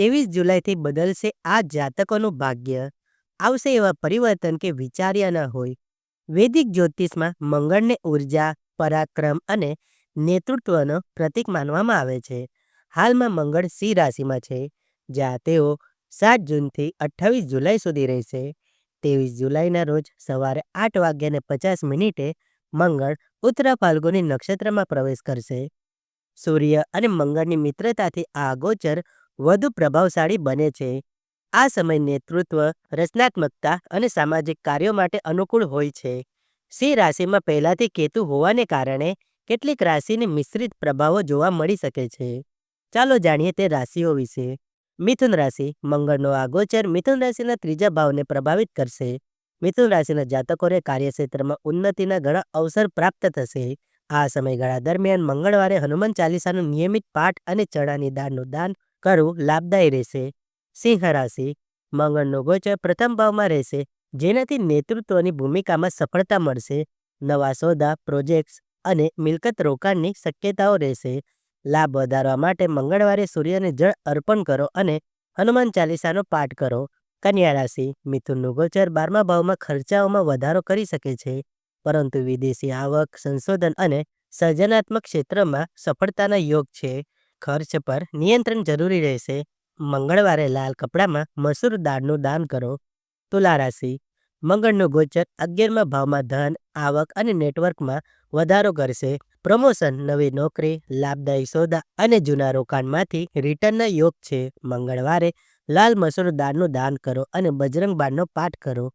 ત્રેવીસ જુલાઈથી બદલશે આ જાતકોનું ભાગ્ય. આવશે એવા પરિવર્તન કે વિચાર્યા ન હોય. વૈદિક જ્યોતિષમાં મંગળને ઊર્જા, પરાક્રમ અને નેતૃત્વનો પ્રતીક માનવામાં આવે છે. હાલમાં મંગળ સિંહ રાશિમાં છે, જ્યાં તેઓ સાત જૂનથી અઠ્ઠાવીસ જુલાઈ સુધી રહેશે. ત્રેવીસ જુલાઈના રોજ સવારે આઠ વાગ્યાને પચાસ મિનિટે મંગળ ઉત્તરા ફાલ્ગુની નક્ષત્રમાં પ્રવેશ કરશે. સૂર્ય અને મંગળની મિત્રતાથી આ ગોચર વધુ પ્રભાવશાળી બને છે. આ સમય નેતૃત્વ, રચનાત્મકતા અને સામાજિક કાર્યો માટે અનુકૂળ હોય છે. સિંહ રાશિમાં પહેલાથી કેતુ હોવાને કારણે કેટલીક રાશિને મિશ્રિત પ્રભાવો જોવા મળી શકે છે. ચાલો જાણીએ તે રાશિઓ વિશે. મિથુન રાશિ, મંગળનો આગોચર મિથુન રાશિના ત્રીજા ભાવને પ્રભાવિત કરશે. મિથુન રાશિના જાતકોને કાર્યક્ષેત્રમાં ઉન્નતિના ઘણા અવસર પ્રાપ્ત થશે. આ સમયગાળા દરમિયાન મંગળવારે હનુમાન ચાલીસાનું નિયમિત પાઠ અને ચણાની દાળનું દાન કરવું લાભદાયી રહેશે. સિંહ રાશિ મંગળનો ગોચર પ્રથમ ભાવમાં રહેશે, જેનાથી નેતૃત્વની ભૂમિકામાં સફળતા મળશે. નવા સોદા, પ્રોજેક્ટ્સ અને મિલકત રોકાણની શક્યતાઓ રહેશે. લાભ વધારવા માટે મંગળવારે સૂર્યને જળ અર્પણ કરો અને હનુમાન ચાલીસાનો પાઠ કરો. કન્યા રાશિ, મિથુનનું ગોચર બારમા ભાવમાં ખર્ચાઓમાં વધારો કરી શકે છે. પરંતુ વિદેશી આવક, સંશોધન અને સર્જનાત્મક ક્ષેત્રમાં સફળતાના યોગ છે. ખર્ચ પર નિયંત્રણ જરૂરી રહેશે. મંગળવારે લાલ કપડામાં મસૂર દાળનું દાન કરો. તુલા રાશિ. મંગળનું ગોચર અગિયારમા ભાવમાં ધન, આવક અને નેટવર્કમાં વધારો કરશે. પ્રમોશન, નવી નોકરી, લાભદાયી સોદા અને જૂના રોકાણમાંથી રિટર્નના યોગ છે. મંગળવારે લાલ મસૂર દાળનું દાન કરો અને બજરંગ બાણનો પાઠ કરો.